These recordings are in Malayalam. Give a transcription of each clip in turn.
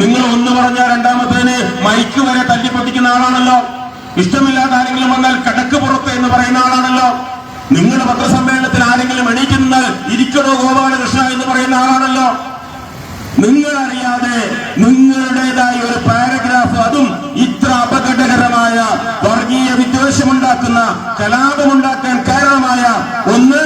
നിങ്ങൾ ഒന്ന് പറഞ്ഞ രണ്ടാമത്തേന് മൈക്ക് വരെ തല്ലിപ്പൊട്ടിക്കുന്ന ആളാണല്ലോ. ഇഷ്ടമില്ലാത്ത ആരെങ്കിലും വന്നാൽ കടക്ക് പുറത്ത് എന്ന് പറയുന്ന ആളാണല്ലോ. നിങ്ങളുടെ പത്രസമ്മേളനത്തിൽ ആരെങ്കിലും എണീക്കുന്ന ഇരിക്കണോ ഗോപാലകൃഷ്ണ എന്ന് പറയുന്ന ആളാണല്ലോ. നിങ്ങൾ അറിയാതെ നിങ്ങളുടേതായ ഒരു പാരഗ്രാഫ് അതും ഇത്ര അപകടകരമായ വർഗീയ വിദ്വേഷമുണ്ടാക്കുന്ന കലാപമുണ്ടാക്കാൻ കാരണമായ ഒന്ന്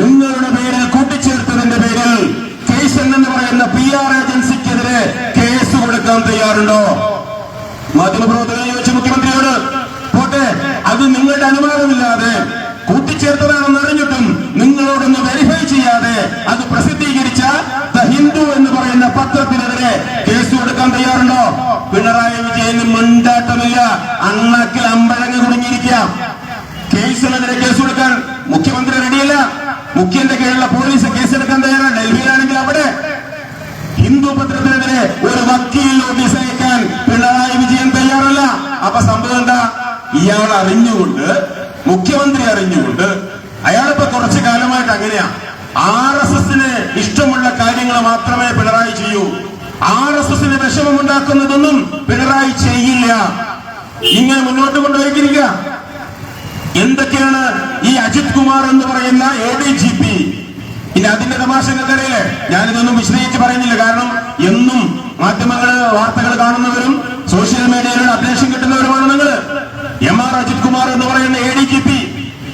നിങ്ങളുടെ പേരിൽ കൂട്ടിച്ചേർത്തതിന്റെ പേരിൽ കേസൻ എന്ന് പറയുന്ന പി ആർ ഏജൻസിക്കെതിരെ കേസ് കൊടുക്കാൻ തയ്യാറുണ്ടോ മാധ്യമപ്രവർത്തകർ ചോദിച്ച മുഖ്യമന്ത്രിയോട് പോട്ടെ അത് നിങ്ങളുടെ അനുവാദമില്ലാതെ കൂട്ടിച്ചേർത്തതാണെന്ന് അറിഞ്ഞിട്ടും നിങ്ങളോടൊന്ന് വെരിഫൈ ചെയ്യാതെ അത് പ്രസിദ്ധീകരിച്ച ദ ഹിന്ദു എന്ന് പറയുന്ന പത്രത്തിനെതിരെ കേസ് കൊടുക്കാൻ തയ്യാറുണ്ടോ? പിണറായി വിജയന് മുണ്ടാട്ടമില്ല. അണ്ണാക്കിൽ അമ്പഴങ്ങ് കുടുങ്ങിയിരിക്കാം കേസിനെതിരെ കേസ് കൊടുക്കാൻ മുഖ്യമന്ത്രി റെഡിയല്ല മുഖ്യന്റെ കീഴിലുള്ള പോലീസ് കേസെടുക്കാൻ തയ്യാറാണ് ഡൽഹിയിലാണെങ്കിൽ അവിടെ ഹിന്ദു പത്രത്തിനെതിരെ ഒരു വക്കീൽ നോട്ടീസ് അയക്കാൻ പിണറായി വിജയൻ തയ്യാറല്ല. അപ്പൊ സംഭവം എന്താ? ഇയാൾ അറിഞ്ഞുകൊണ്ട് മുഖ്യമന്ത്രി അറിഞ്ഞുകൊണ്ട് അയാളിപ്പോ കുറച്ചു കാലമായിട്ട് അങ്ങനെയാ. ആർ എസ് എസിന് ഇഷ്ടമുള്ള കാര്യങ്ങൾ മാത്രമേ പിണറായി ചെയ്യൂ. ആർ എസ് എസിന് വിഷമമുണ്ടാക്കുന്നതൊന്നും പിണറായി ചെയ്യില്ല. ഇങ്ങനെ മുന്നോട്ട് കൊണ്ടുപോയിരിക്കുക എന്തൊക്കെയാണ് ഈ അജിത് കുമാർ എന്ന് പറയുന്ന എ ഡി ജി പി ഇനി അതിന്റെ തമാശകൾക്കിടയിൽ ഞാനിതൊന്നും വിശദീകരിച്ച് പറയുന്നില്ല. കാരണം എന്നും മാധ്യമങ്ങൾ വാർത്തകൾ കാണുന്നവരും സോഷ്യൽ മീഡിയയിലൂടെ അപ്ഡേഷൻ കിട്ടുന്നവരുമാണ് നിങ്ങൾ എം ആർ അജിത് കുമാർ എന്ന് പറയുന്ന A D G P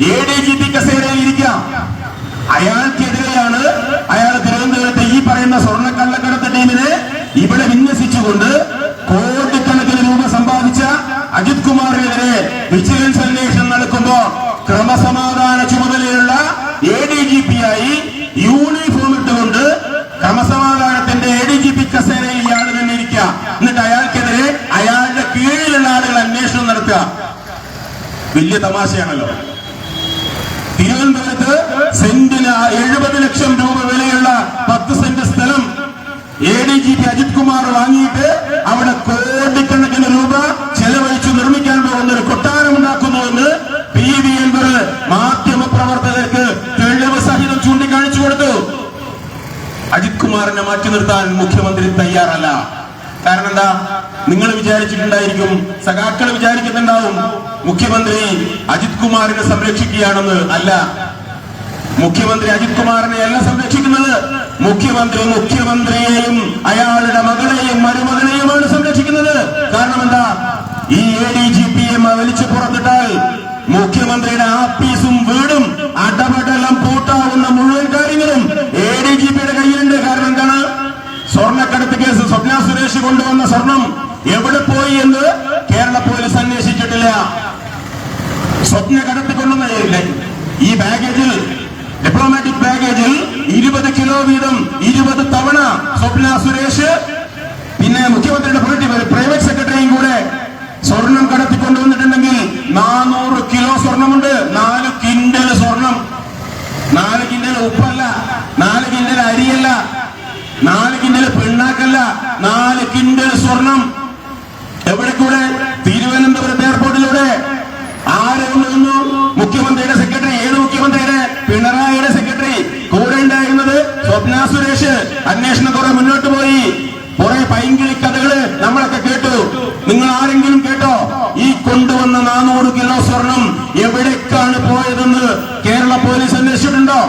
A D G P കസേരയിൽ ഇരിക്കാം അയാൾക്കെതിരെയാണ് അയാൾ തിരുവനന്തപുരത്തെ ഈ പറയുന്ന സ്വർണക്കള്ളക്കടത്ത് ടീമിനെ ഇവിടെ വിന്യസിച്ചുകൊണ്ട് കോടിക്കണക്കിന് രൂപ സമ്പാദിച്ച അജിത് കുമാറിനെതിരെ വിജിലൻസ് വലിയ തമാശയാണല്ലോ. തിരുവനന്തപുരത്ത് സെന്റിന് എഴുപത് ലക്ഷം രൂപ വിലയുള്ള പത്ത് സെന്റ് സ്ഥലം A D G P Ajith Kumar വാങ്ങിയിട്ട് അവിടെ കോടിക്കണക്കിന് രൂപ ചെലവഴിച്ചു നിർമ്മിക്കാൻ പോകുന്ന ഒരു കൊട്ടാരം ഉണ്ടാക്കുന്നുവെന്ന് പി വി എൻവർ മാധ്യമ പ്രവർത്തകർക്ക് തെളിവ് സഹിതം ചൂണ്ടിക്കാണിച്ചു കൊടുത്തു. അജിത് കുമാറിനെ മാറ്റി നിർത്താൻ മുഖ്യമന്ത്രി തയ്യാറല്ല. കാരണം എന്താ? നിങ്ങൾ വിചാരിച്ചിട്ടുണ്ടായിരിക്കും സഖാക്കൾ വിചാരിക്കുന്നുണ്ടാവും മുഖ്യമന്ത്രി അജിത് കുമാറിനെ സംരക്ഷിക്കുകയാണെന്ന് അല്ല. മുഖ്യമന്ത്രി അജിത് കുമാറിനെ അല്ല സംരക്ഷിക്കുന്നത്. മുഖ്യമന്ത്രി മുഖ്യമന്ത്രിയെയും അയാളുടെ മകളെയും മരുമകനെയുമാണ് സംരക്ഷിക്കുന്നത്. കാരണം എന്താ? ഈ A D G P M വലിച്ചു പുറത്തിട്ടാൽ മുഖ്യമന്ത്രിയുടെ ആപ്പീസും വീടും അടപടലം പൂട്ടാവുന്ന മുഴുവൻ കാര്യങ്ങളും എ ഡി ജി പിയുടെ കയ്യിലുണ്ട്. കാരണം എന്താണ്? സ്വർണക്കടത്ത് കേസ് സ്വപ്ന സുരേഷ് കൊണ്ടുവന്ന സ്വർണം. എവിടെ പോയി എന്ന് കേരള പോലീസ് അന്വേഷിച്ചിട്ടില്ല. സ്വപ്ന കടത്തിക്കൊണ്ടുവന്ന ഈ ബാഗേജിൽ ഡിപ്ലോമാറ്റിക് ബാഗേജിൽ ഇരുപത് കിലോ വീതം ഇരുപത് തവണ സ്വപ്ന സുരേഷ് പിന്നെ മുഖ്യമന്ത്രിയുടെ പുരട്ടി പ്രൈവറ്റ് സെക്രട്ടറിയും കൂടെ സ്വർണം കടത്തിക്കൊണ്ടുവന്നിട്ടുണ്ടെങ്കിൽ നാനൂറ് കിലോ സ്വർണമുണ്ട്. നാല് കിൻഡൽ സ്വർണം. നാല് കിൻഡൽ ഉപ്പല്ല നാല് കിൻഡൽ അരിയല്ല നാല് കിൻഡൽ പിണ്ണാക്കല്ല നാല് കിൻഡൽ സ്വർണം. എവിടെ കൂടെ? തിരുവനന്തപുരത്ത് എയർപോർട്ടിലൂടെ. ആരെ കൊണ്ടുവന്നു മുഖ്യമന്ത്രിയുടെ സെക്രട്ടറി. ഏത് മുഖ്യമന്ത്രിയുടെ? പിണറായിയുടെ സെക്രട്ടറി. കൂടെ ഉണ്ടായിരുന്നത് സ്വപ്ന സുരേഷ്. അന്വേഷണം കുറെ മുന്നോട്ട് പോയി. കുറെ പൈങ്കിളി കഥകൾ നമ്മളൊക്കെ കേട്ടു. നിങ്ങൾ ആരെങ്കിലും കേട്ടോ? ഈ കൊണ്ടുവന്ന നാനൂറ് കിലോ സ്വർണം എവിടേക്കാണ് പോയതെന്ന് കേരള പോലീസ് അന്വേഷിച്ചിട്ടുണ്ടോ?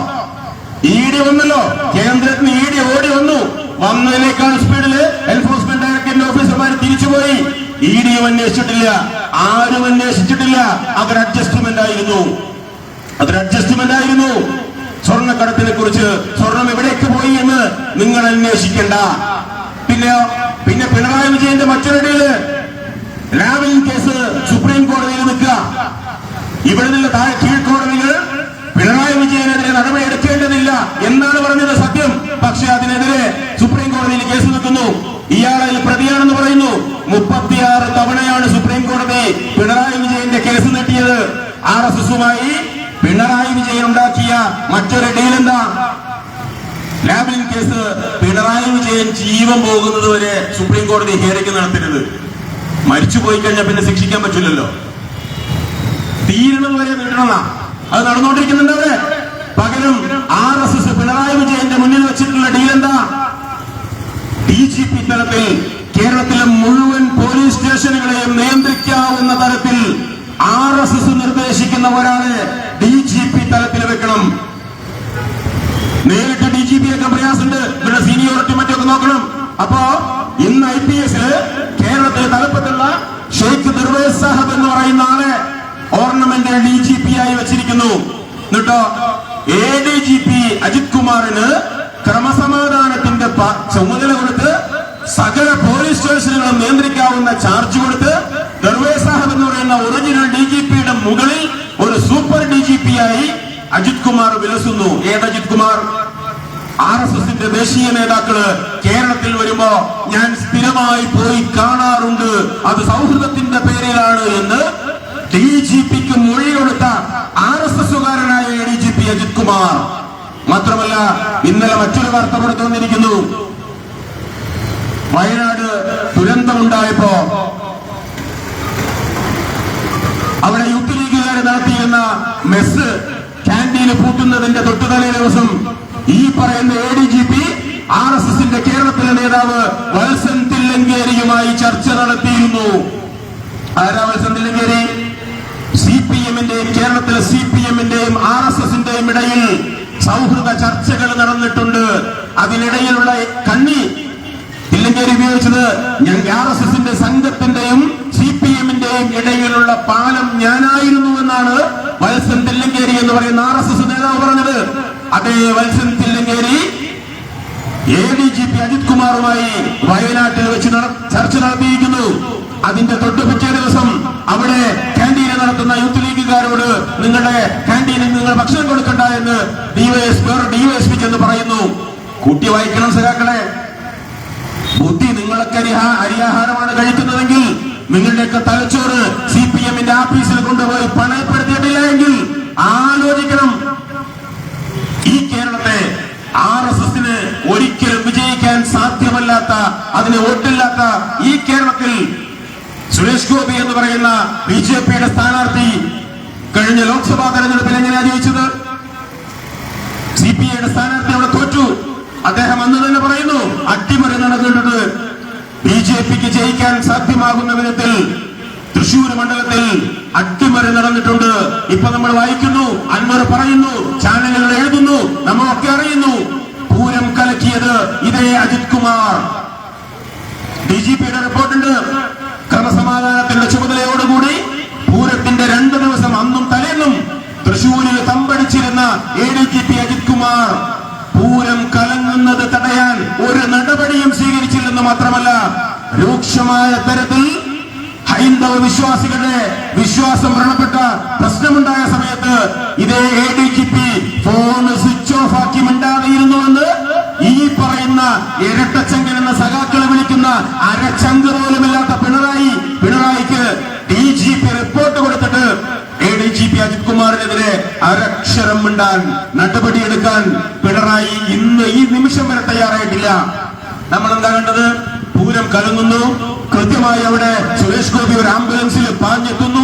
ഇ ഡി വന്നല്ലോ. കേന്ദ്രത്തിന് ഇ ഡി ഓടി വന്നു. വന്നതിനേക്കാൾ സ്പീഡിൽ എൻഫോഴ്സ്മെന്റ് ഡയറക്ടറിന്റെ ഓഫീസർമാർ തിരിച്ചുപോയി. ഇ ഡിയും അന്വേഷിച്ചിട്ടില്ല ആരും അന്വേഷിച്ചിട്ടില്ല. അതൊരു അഡ്ജസ്റ്റ്മെന്റ് ആയിരുന്നു. അതൊരു അഡ്ജസ്റ്റ്മെന്റ് ആയിരുന്നു. സ്വർണക്കടത്തിനെ കുറിച്ച് സ്വർണം എവിടേക്ക് പോയി എന്ന് നിങ്ങൾ അന്വേഷിക്കണ്ട. പിന്നെ പിന്നെ പിണറായി വിജയന്റെ മറ്റൊരിടയിൽ ലാവലിൻ കേസ് സുപ്രീം കോടതിയിൽ നിൽക്കുക. ഇവിടെ നിന്ന് താഴെ കീഴ്ക്കോടതികൾ പിണറായി വിജയനെതിരെ നടപടി എടുക്കേണ്ടതില്ല എന്നാണ് പറഞ്ഞത് സത്യം. പക്ഷെ അതിനെതിരെ സുപ്രീം കോടതിയിൽ കേസ് നിൽക്കുന്നു. പറയുന്നു മുപ്പത്തിയാറ് തവണയാണ് സുപ്രീം കോടതി പിണറായി വിജയന്റെ കേസ് നീട്ടിയത്. ആർ എസ് എസുമായി പിണറായി വിജയൻ ഉണ്ടാക്കിയ മറ്റൊരു ഡീൽ എന്താ ലാബിൻ കേസ് പിണറായി വിജയൻ ജീവൻ പോകുന്നത് വരെ സുപ്രീം കോടതി ഹിയറിംഗ് നടത്തരുത് മരിച്ചു പോയി കഴിഞ്ഞാൽ പിന്നെ ശിക്ഷിക്കാൻ പറ്റില്ലല്ലോ. തീരണത് വരെ നീട്ടണ അത് നടന്നുകൊണ്ടിരിക്കുന്നുണ്ട് അവിടെ. പകരം ആർ എസ് എസ് പിണറായി വിജയന്റെ മുന്നിൽ വെച്ചിട്ടുള്ള ഡീൽ എന്താ ഡി ജി പി തലത്തിൽ കേരളത്തിലെ മുഴുവൻ പോലീസ് സ്റ്റേഷനുകളെയും നിയന്ത്രിക്കാവുന്ന തരത്തിൽ ആർ എസ് എസ് നിർദ്ദേശിക്കുന്ന ഒരാളെ ഡി ജി പി തലത്തിൽ വെക്കണം. നേരിട്ട് ഡി ജി പി ഒക്കെ പ്രയാസമുണ്ട്. ഇവിടെ സീനിയോറിറ്റി മറ്റൊക്കെ നോക്കണം. അപ്പോ ഇന്ന് ഐ പി എസ് കേരളത്തിലെ തലപ്പത്തുള്ള ഷെയ്ഖ് ദർവേസ് സാഹബ് എന്ന് പറയുന്ന ആളെ ഓർണമെന്റ് ഡി ജി പി ആയി വെച്ചിരിക്കുന്നു. എന്നിട്ടോ A D G P Ajith കുമാറിന് ക്രമസമാധാനത്തിന്റെ ചുമതല കൊടുത്ത് സകല പോലീസ് സ്റ്റേഷനുകളും നിയന്ത്രിക്കാവുന്ന ചാർജ് കൊടുത്ത് ദർവേ സാഹബ് എന്ന് പറയുന്ന ഒറിജിനൽ ഡി ജി പിയുടെ മുകളിൽ ഒരു സൂപ്പർ ഡി ജി പി ആയി അജിത് കുമാർ വിലസുന്നു. ഏത് അജിത് കുമാർ? ആർ എസ് എസിന്റെ ദേശീയ നേതാക്കൾ കേരളത്തിൽ വരുമ്പോ ഞാൻ സ്ഥിരമായി പോയി കാണാറുണ്ട്. അത് സൗഹൃദത്തിന്റെ പേരിലാണ് എന്ന് ഡി ജി പിക്ക് മൊഴി കൊടുത്ത R S എസുകാരനായ D G P Ajith Kumar. മാത്രമല്ല ഇന്നലെ മറ്റൊരു വാർത്ത പുറത്തു വന്നിരിക്കുന്നു വയനാട് ദുരന്തമുണ്ടായപ്പോ അവിടെ യൂത്ത് ലീഗുകാർ നടത്തിയിരുന്ന മെസ് ക്യാന്റീന് പൂട്ടുന്നതിന്റെ തൊട്ടുതലേ ദിവസം ഈ പറയുന്ന A D G P R S എസിന്റെ കേരളത്തിലെ നേതാവ് വത്സൻ തില്ലങ്കേരിയുമായി ചർച്ച നടത്തിയിരുന്നു. ആരാ വത്സൻ തില്ലങ്കേരി? സി പി എമ്മിന്റെയും കേരളത്തിലെ സി പി എമ്മിന്റെയും ആർ എസ് എസിന്റെയും ഇടയിൽ സൗഹൃദ ചർച്ചകൾ നടന്നിട്ടുണ്ട്. അതിനിടയിലുള്ള കണ്ണി തില്ലങ്കേരി ഉപയോഗിച്ചത് ആർ എസ് എസിന്റെ സംഘത്തിന്റെയും സി പി എമ്മിന്റെയും ഇടയിലുള്ള പാലം ഞാനായിരുന്നു എന്നാണ് വത്സൻ തില്ലങ്കേരി എന്ന് പറയുന്ന ആർ എസ് എസ് നേതാവ് പറഞ്ഞത്. അതേ Valsan Thillankeri A D G P Ajith കുമാറുമായി വയനാട്ടിൽ വെച്ച് ചർച്ച നടത്തിയിരിക്കുന്നു. അതിന്റെ തൊട്ടു പിറ്റേ ദിവസം അവിടെ ക്യാന്റീന് നടത്തുന്ന യൂത്ത് ലീഗുകാരോട് നിങ്ങളുടെ കാന്റീനിൽ നിങ്ങൾ ഭക്ഷണം കൊടുക്കണ്ട എന്ന് ഡിവൈഎസ് വേറെ ഡിവൈഎസ്പി എന്ന് പറയുന്നു. കൂട്ടി വായിക്കണം സഖാക്കളെ. ബുദ്ധി നിങ്ങളൊക്കെ അരിയാഹാരമാണ് കഴിക്കുന്നതെങ്കിൽ നിങ്ങളുടെയൊക്കെ തലച്ചോറ് സി പി എമ്മിന്റെ ആഫീസിൽ കൊണ്ടുപോയി പണയപ്പെടുത്തിയിട്ടില്ല എങ്കിൽ ആലോചിക്കണം. ഈ കേരളത്തെ ആർ എസ് എസിന് ഒരിക്കലും വിജയിക്കാൻ സാധ്യമല്ലാത്ത അതിന് വോട്ടില്ലാത്ത ഈ കേരളത്തിൽ സുരേഷ് ഗോപി എന്ന് പറയുന്ന ബി ജെ പിയുടെ സ്ഥാനാർത്ഥി കഴിഞ്ഞ ലോക്സഭാ തെരഞ്ഞെടുപ്പിൽ എങ്ങനെയാ ജയിച്ചത്? സി പി ഐയുടെ സ്ഥാനാർത്ഥി അവിടെ തോറ്റു. അദ്ദേഹം അന്ന് തന്നെ പറയുന്നു അട്ടിമറി നടന്നിട്ടുണ്ട്. ബി ജെ പിക്ക് ജയിക്കാൻ സാധ്യമാകുന്ന വിധത്തിൽ തൃശൂർ മണ്ഡലത്തിൽ അട്ടിമറി നടന്നിട്ടുണ്ട്. ഇപ്പൊ നമ്മൾ വായിക്കുന്നു അൻവർ പറയുന്നു ചാനലുകൾ എഴുതുന്നു നമ്മളൊക്കെ അറിയുന്നു. പൂരം കലക്കിയത് ഇതേ അജിത് കുമാർ. ഡി ജി പിയുടെ റിപ്പോർട്ടുണ്ട്. ക്രമസമാധാനത്തിന്റെ ചുമതലയോടുകൂടി പൂരത്തിന്റെ രണ്ട് ദിവസം അന്നും തലേന്നും തൃശൂരിൽ തമ്പടിച്ചിരുന്ന A D G P Ajith Kumar Pooram കലങ്ങുന്നത് തടയാൻ ഒരു നടപടിയും സ്വീകരിച്ചില്ലെന്ന് മാത്രമല്ല രൂക്ഷമായ തരത്തിൽ ഹൈന്ദവ വിശ്വാസികളുടെ വിശ്വാസം വ്രണപ്പെട്ട പ്രശ്നമുണ്ടായ സമയത്ത് ഇതേ A D G P phone switch off ആക്കി മിണ്ടാതെയിരുന്നുവെന്ന് ഈ പറയുന്ന ഇരട്ടച്ചങ്കൻ എന്ന സഖാക്കളെ വിളിക്കുന്ന അരച്ചങ്ക് പോലുമില്ലാത്ത പിണറായി പിണറായിക്ക് ഡി ജി പി റിപ്പോർട്ട് കൊടുത്തിട്ട് A D G P Ajith കുമാറിനെതിരെ അരക്ഷരം മിണ്ടാൻ ഈ നിമിഷം വരെ തയ്യാറായിട്ടില്ല. നമ്മൾ എന്താ കണ്ടത്? പൂരം കലങ്ങുന്നു. കൃത്യമായി അവിടെ സുരേഷ് ഗോപി ഒരു ആംബുലൻസിൽ പാഞ്ഞെത്തുന്നു.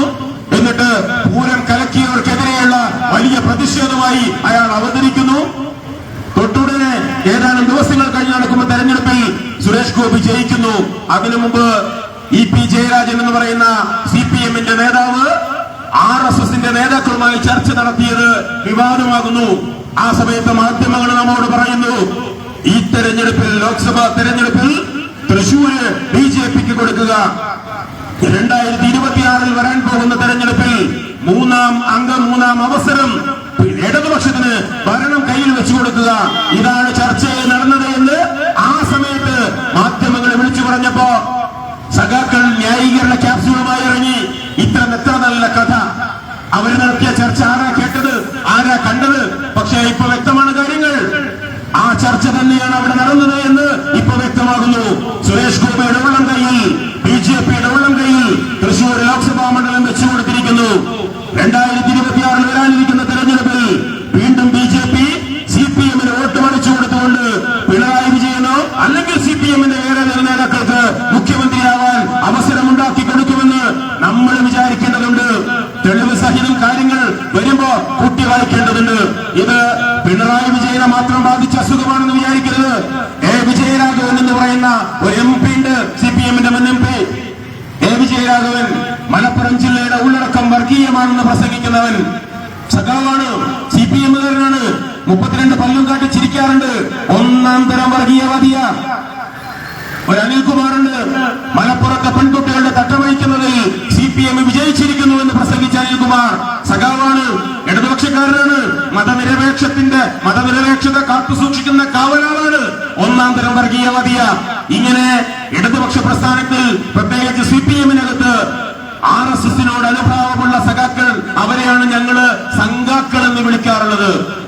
എന്നിട്ട് പൂരം കലക്കിയവർക്കെതിരെയുള്ള വലിയ പ്രതിഷേധമായി അയാൾ അവതരിക്കുന്നു. തൊട്ടുടനെ ഏതാനും ദിവസങ്ങൾ കഴിഞ്ഞ് നടക്കുമ്പോൾ തെരഞ്ഞെടുപ്പിൽ സുരേഷ് ഗോപി ജയിക്കുന്നു. അതിനു മുമ്പ് ഇ പി ജയരാജൻ എന്ന് പറയുന്ന സി പി എമ്മിന്റെ നേതാവ് ആർ എസ് എസിന്റെ നേതാക്കളുമായി ചർച്ച നടത്തിയത് വിവാദമാകുന്നു. ആ സമയത്ത് മാധ്യമങ്ങൾ നമ്മോട് പറയുന്നു ഈ തെരഞ്ഞെടുപ്പിൽ ലോക്സഭാ തെരഞ്ഞെടുപ്പിൽ തൃശൂര് ബി ജെ പിക്ക് കൊടുക്കുക. രണ്ടായിരത്തി ഇരുപത്തിയാറിൽ വരാൻ പോകുന്ന തെരഞ്ഞെടുപ്പിൽ മൂന്നാം അംഗ മൂന്നാം അവസരം. ഇടതുപക്ഷത്തിന് ഭരണം കയ്യിൽ വെച്ചു കൊടുക്കുക. ഇതാണ് ചർച്ചയിൽ നടന്നത് എന്ന് ആ സമയത്ത് മാധ്യമങ്ങളെ വിളിച്ചു പറഞ്ഞപ്പോ സഖാക്കൾ ന്യായീകരണ ക്യാപ്സ്യൂളുമായി ഇറങ്ങി. ഇത്തരം എത്ര നല്ല കഥ. അവർ നടത്തിയ ചർച്ച ആരാ കേട്ടത്? ആരാ കണ്ടത്? പക്ഷേ ഇപ്പൊ വ്യക്തമാണ് തന്നെയാണ് അവിടെ നടന്നത് എന്ന് ഇപ്പൊ വ്യക്തമാകുന്നു. സുരേഷ് ഗോപി ഇടവെള്ളം കയ്യിൽ ബി ജെ പി ഇടവെള്ളം കയ്യിൽ തൃശൂർ ലോക്സഭാ മണ്ഡലം വെച്ചു കൊടുത്തിരിക്കുന്നു. രണ്ടായിരത്തി ഇരുപത്തിയാറിൽ വരാനിരിക്കുന്ന തെരഞ്ഞെടുപ്പിൽ വീണ്ടും B J P C P എമ്മിന് വോട്ട് മറിച്ചു കൊടുത്തുകൊണ്ട് പിണറായി വിജയനോ അല്ലെങ്കിൽ സി പി എമ്മിന്റെ ഏറെ നേതാക്കൾക്ക് മുഖ്യമന്ത്രിയാവാൻ അവസരമുണ്ടാക്കി കൊടുക്കുമെന്ന് നമ്മൾ വിചാരിക്കേണ്ടതുണ്ട്. തെളിവ് സഹിതം കാര്യങ്ങൾ വരുമ്പോ കൂട്ടി വായിക്കേണ്ടതുണ്ട്. ഇത് പിണറായി വിജയനെ മാത്രം വർഗീയമാണെന്ന് പ്രസംഗിക്കുന്നവൻ സഖാവാണ് സി പി എമ്മുകാരനാണ്. മുപ്പത്തിരണ്ട് പല്ലും കാട്ടി ചിരിക്കാറുണ്ട്. ഒന്നാം തരം വർഗീയവാദിയ ഒരു അനിൽകുമാറുണ്ട്. മലപ്പുറത്തെ പെൺകുട്ടികളുടെ തട്ടമഴിക്കുന്നതിൽ സി പി എം വിജയിച്ചിരിക്കുന്നു എന്ന് പ്രസംഗിച്ച അനിൽകുമാർ സഖാവാണ് ഇടതുപക്ഷക്കാരനാണ്. മതനിരപേക്ഷത്തിന്റെ മതനിരപേക്ഷത കാത്തുസൂക്ഷിക്കുന്ന കാവലാളാണ് ഒന്നാം തരം വർഗീയവാദിയ. ഇങ്ങനെ ഇടതുപക്ഷ പ്രസ്ഥാനത്തിൽ പ്രത്യേകിച്ച് സി പി എമ്മിനകത്ത് ആർ എസ് എസിനോട് അനുഭാവമുള്ള സഖാക്കൾ അവരെയാണ് ഞങ്ങൾ സംഘാക്കൾ എന്ന് വിളിക്കാറുള്ളത്.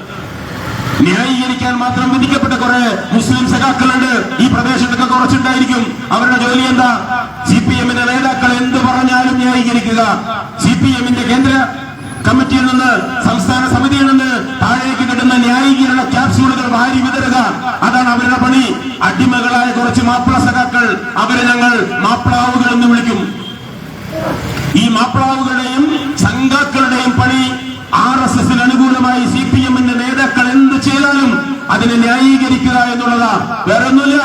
ന്യായീകരിക്കാൻ മാത്രം വിധിക്കപ്പെട്ട കുറെ മുസ്ലിം സഖാക്കളുണ്ട്. ഈ പ്രദേശത്തൊക്കെ കുറച്ചുണ്ടായിരിക്കും. അവരുടെ ജോലി എന്താ? സി പി എമ്മിന്റെ നേതാക്കൾ എന്ത് പറഞ്ഞാലും ന്യായീകരിക്കുക. സി പി എമ്മിന്റെ കേന്ദ്ര കമ്മിറ്റിയിൽ നിന്ന് സംസ്ഥാന സമിതിയിൽ നിന്ന് താഴേക്ക് കിട്ടുന്ന ന്യായീകരണ ക്യാപ്സ്യൂളുകൾ വാരി വിതറുക. അതാണ് അവരുടെ പണി. അടിമകളായ കുറച്ച് മാപ്പിള സഖാക്കൾ അവരെ ഞങ്ങൾ മാപ്പിളാവുകൾ എന്ന് വിളിക്കും. ഈ മാപ്പിളാവുകളുടെയും സംഘാക്കളുടെയും പണി ആർ എസ് എസിന് അനുകൂലമായി സി പി എമ്മിന്റെ നേതാക്കൾ എന്ത് ചെയ്താലും അതിനെ ന്യായീകരിക്കുക എന്നുള്ളതാ. വേറെ ഒന്നുമില്ല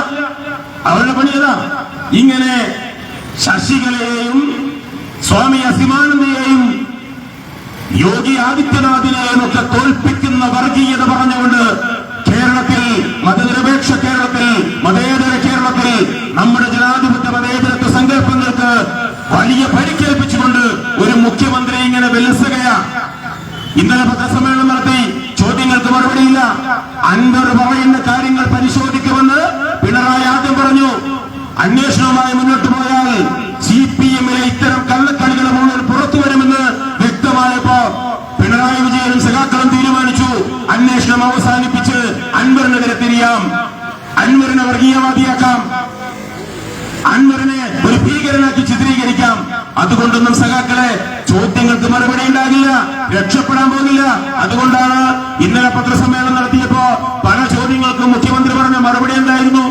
അവരുടെ പണി ഏതാ ഇങ്ങനെ ശശികലയെയും സ്വാമി അസിമാനന്ദയെയും യോഗി ആദിത്യനാഥിനെയും ഒക്കെ തോൽപ്പിക്കുന്ന വർഗീയത പറഞ്ഞുകൊണ്ട് കേരളത്തിൽ മതനിരപേക്ഷ കേരളത്തിൽ മതേതര കേരളത്തിൽ നമ്മുടെ ജനാധിപത്യ മതേതരത്വ സങ്കല്പങ്ങൾക്ക് വലിയ പരിക്കേൽപ്പിച്ചുകൊണ്ട് ഒരു മുഖ്യമന്ത്രി ഇങ്ങനെ വിലസുകയാ ഇന്നലെ പത്രസമ്മേളനം നടത്തി ചോദ്യങ്ങൾക്ക് മറുപടിയില്ല. അൻവർ പറയുന്ന കാര്യങ്ങൾ പരിശോധിക്കുമെന്ന് പിണറായി ആദ്യം പറഞ്ഞു. അന്വേഷണവുമായി മുന്നോട്ട് പോയാൽ സി പി എമ്മിലെ ഇത്തരം കള്ളക്കളികൾ മുഴുവൻ പുറത്തു വരുമെന്ന് വ്യക്തമായപ്പോ പിണറായി വിജയനും സഖാക്കളും തീരുമാനിച്ചു. അന്വേഷണം അവസാനിപ്പിച്ച് അൻവറിനെതിരെ തിരിയാം. അൻവറിനെ വർഗീയവാദിയാക്കാം. അൻവറിനെ ഒരു ഭീകരനാക്കി ചിത്രീകരിക്കാം. അതുകൊണ്ടൊന്നും സഖാക്കളെ ചോദ്യങ്ങൾക്ക് മറുപടി ഉണ്ടാകില്ല രക്ഷപ്പെടാൻ പോകില്ല അതുകൊണ്ടാണ് ഇന്നലെ പത്രസമ്മേളനം നടത്തിയപ്പോ പല ചോദ്യങ്ങൾക്കും മുഖ്യമന്ത്രി പറഞ്ഞ മറുപടി എന്തായിരുന്നു?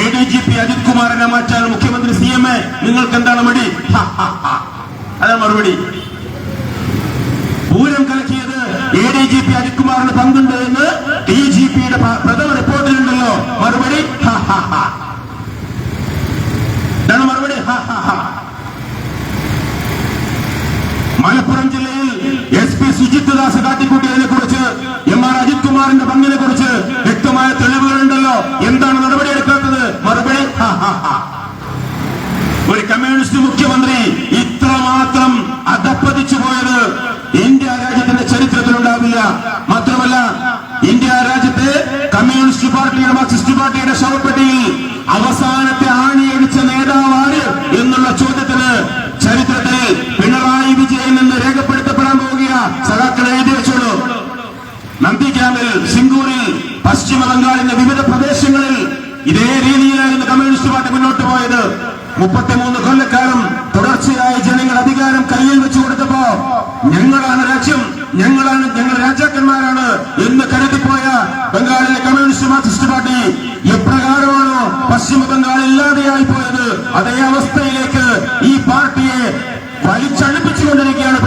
A D G P Ajith കുമാറിനെ മാറ്റാൻ മുഖ്യമന്ത്രി സി എം എ നിങ്ങൾക്ക് എന്താണ് മടി അതാ മറുപടി. Pooram കലക്കിയത് A D G P Ajith കുമാറിന് ഇതേ രീതിയിലായിരുന്നു കമ്മ്യൂണിസ്റ്റ് പാർട്ടി മുന്നോട്ട് പോയത്. മുപ്പത്തിമൂന്ന് കൊല്ലക്കാലം തുടർച്ചയായി ജനങ്ങൾ അധികാരം കയ്യിൽ വെച്ചു കൊടുത്തപ്പോ ഞങ്ങളാണ് രാജ്യം ഞങ്ങളാണ് ഞങ്ങൾ രാജാക്കന്മാരാണ് എന്ന് കരുതിപ്പോയ ബംഗാളിലെ കമ്മ്യൂണിസ്റ്റ് മാർക്സിസ്റ്റ് പാർട്ടി എപ്രകാരമാണോ പശ്ചിമ ബംഗാൾ ഇല്ലാതെയായി പോയത് അതേ അവസ്ഥയിലേക്ക് ഈ പാർട്ടിയെ വലിച്ചഴിപ്പിച്ചുകൊണ്ടിരിക്കുകയാണ്